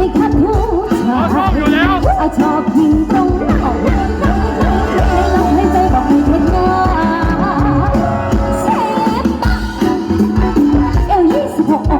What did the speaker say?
ไม่คัดหูชอบชอบอยู่แล้วเอาชอบยิงตรงหน้าแล้ให้ใจบอกให้คนน้าเซฟปะเอวยี่สิบหก